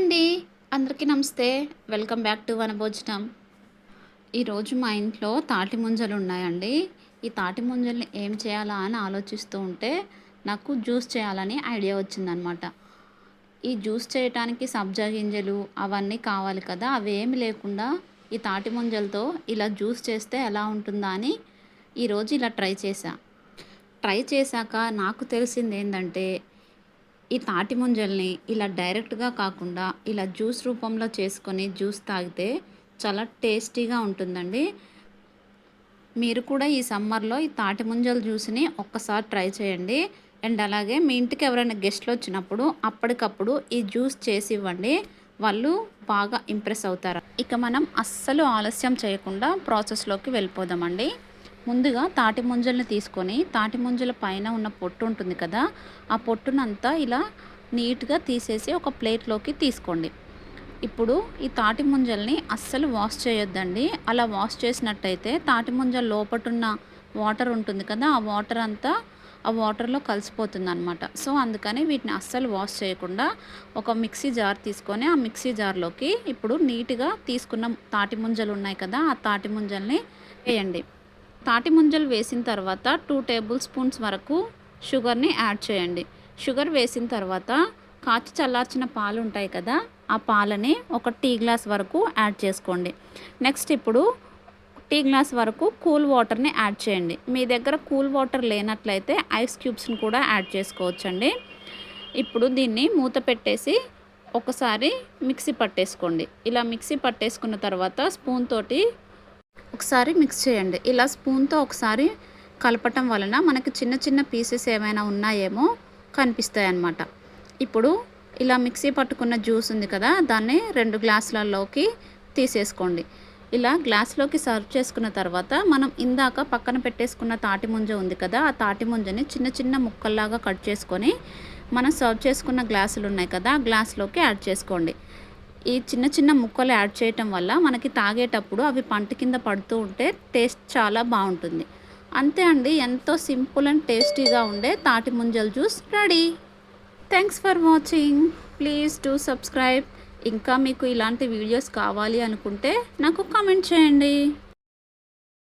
అండి. అందరికీ నమస్తే. వెల్కమ్ బ్యాక్ టు వనభోజనం. ఈరోజు మా ఇంట్లో తాటి ముంజలు ఉన్నాయండి. ఈ తాటి ముంజల్ని ఏం చేయాలా అని ఆలోచిస్తూ ఉంటే నాకు జ్యూస్ చేయాలని ఐడియా వచ్చిందనమాట. ఈ జ్యూస్ చేయటానికి సబ్జా గింజలు అవన్నీ కావాలి కదా అవి ఏమి లేకుండా ఈ తాటి ముంజలతో ఇలా జ్యూస్ చేస్తే ఎలా ఉంటుందా అని ఈరోజు ఇలా ట్రై చేశా. ట్రై చేశాక నాకు తెలిసింది ఏంటంటే ఈ తాటి ముంజల్ని ఇలా డైరెక్ట్గా కాకుండా ఇలా జ్యూస్ రూపంలో చేసుకొని జ్యూస్ తాగితే చాలా టేస్టీగా ఉంటుందండి. మీరు కూడా ఈ సమ్మర్లో ఈ తాటి ముంజల జ్యూస్ని ఒక్కసారి ట్రై చేయండి. అండ్ అలాగే మీ ఇంటికి ఎవరైనా గెస్ట్లు వచ్చినప్పుడు అప్పటికప్పుడు ఈ జ్యూస్ చేసి ఇవ్వండి. వాళ్ళు బాగా ఇంప్రెస్ అవుతారు. ఇక మనం అస్సలు ఆలస్యం చేయకుండా ప్రాసెస్లోకి వెళ్ళిపోదామండి. ముందుగా తాటి ముంజల్ని తీసుకొని తాటి ముంజల పైన ఉన్న పొట్టు ఉంటుంది కదా ఆ పొట్టునంతా ఇలా నీట్గా తీసేసి ఒక ప్లేట్లోకి తీసుకోండి. ఇప్పుడు ఈ తాటి ముంజల్ని అస్సలు వాష్ చేయొద్దండి. అలా వాష్ చేసినట్టయితే తాటి ముంజల లోపటున్న వాటర్ ఉంటుంది కదా ఆ వాటర్ అంతా ఆ వాటర్లో కలిసిపోతుంది అనమాట సో అందుకని వీటిని అస్సలు వాష్ చేయకుండా ఒక మిక్సీ జార్ తీసుకొని ఆ మిక్సీ జార్లోకి ఇప్పుడు నీట్గా తీసుకున్న తాటి ముంజలు ఉన్నాయి కదా ఆ తాటి ముంజల్ని వేయండి. తాటి ముంజలు వేసిన తర్వాత టూ టేబుల్ స్పూన్స్ వరకు షుగర్ని యాడ్ చేయండి. షుగర్ వేసిన తర్వాత కాచి చల్లార్చిన పాలు ఉంటాయి కదా ఆ పాలని ఒక టీ గ్లాస్ వరకు యాడ్ చేసుకోండి. నెక్స్ట్ ఇప్పుడు టీ గ్లాస్ వరకు కూల్ వాటర్ని యాడ్ చేయండి. మీ దగ్గర కూల్ వాటర్ లేనట్లయితే ఐస్ క్యూబ్స్ని కూడా యాడ్ చేసుకోవచ్చండి. ఇప్పుడు దీన్ని మూత పెట్టేసి ఒకసారి మిక్సీ పట్టేసుకోండి. ఇలా మిక్సీ పట్టేసుకున్న తర్వాత స్పూన్ తోటి ఒకసారి మిక్స్ చేయండి. ఇలా స్పూన్తో ఒకసారి కలపటం వలన మనకి చిన్న చిన్న పీసెస్ ఏమైనా ఉన్నాయేమో కనిపిస్తాయి అన్నమాట ఇప్పుడు ఇలా మిక్సీ పట్టుకున్న జ్యూస్ ఉంది కదా దాన్ని రెండు గ్లాసులలోకి తీసేసుకోండి. ఇలా గ్లాస్లోకి సర్వ్ చేసుకున్న తర్వాత మనం ఇందాక పక్కన పెట్టేసుకున్న తాటి ముంజ ఉంది కదా ఆ తాటి ముంజని చిన్న చిన్న ముక్కల్లాగా కట్ చేసుకొని మనం సర్వ్ చేసుకున్న గ్లాసులు ఉన్నాయి కదా ఆ గ్లాస్లోకి యాడ్ చేసుకోండి. ఈ చిన్న చిన్న ముక్కలు యాడ్ చేయటం వల్ల మనకి తాగేటప్పుడు అవి పంట కింద పడుతూ ఉంటే టేస్ట్ చాలా బాగుంటుంది. అంతే అండి ఎంతో సింపుల్ అండ్ టేస్టీగా ఉండే తాటి ముంజల juice ready. Thanks for watching please to subscribe ఇంకా మీకు ఇలాంటి వీడియోస్ కావాలి అనుకుంటే నాకు కామెంట్ చేయండి.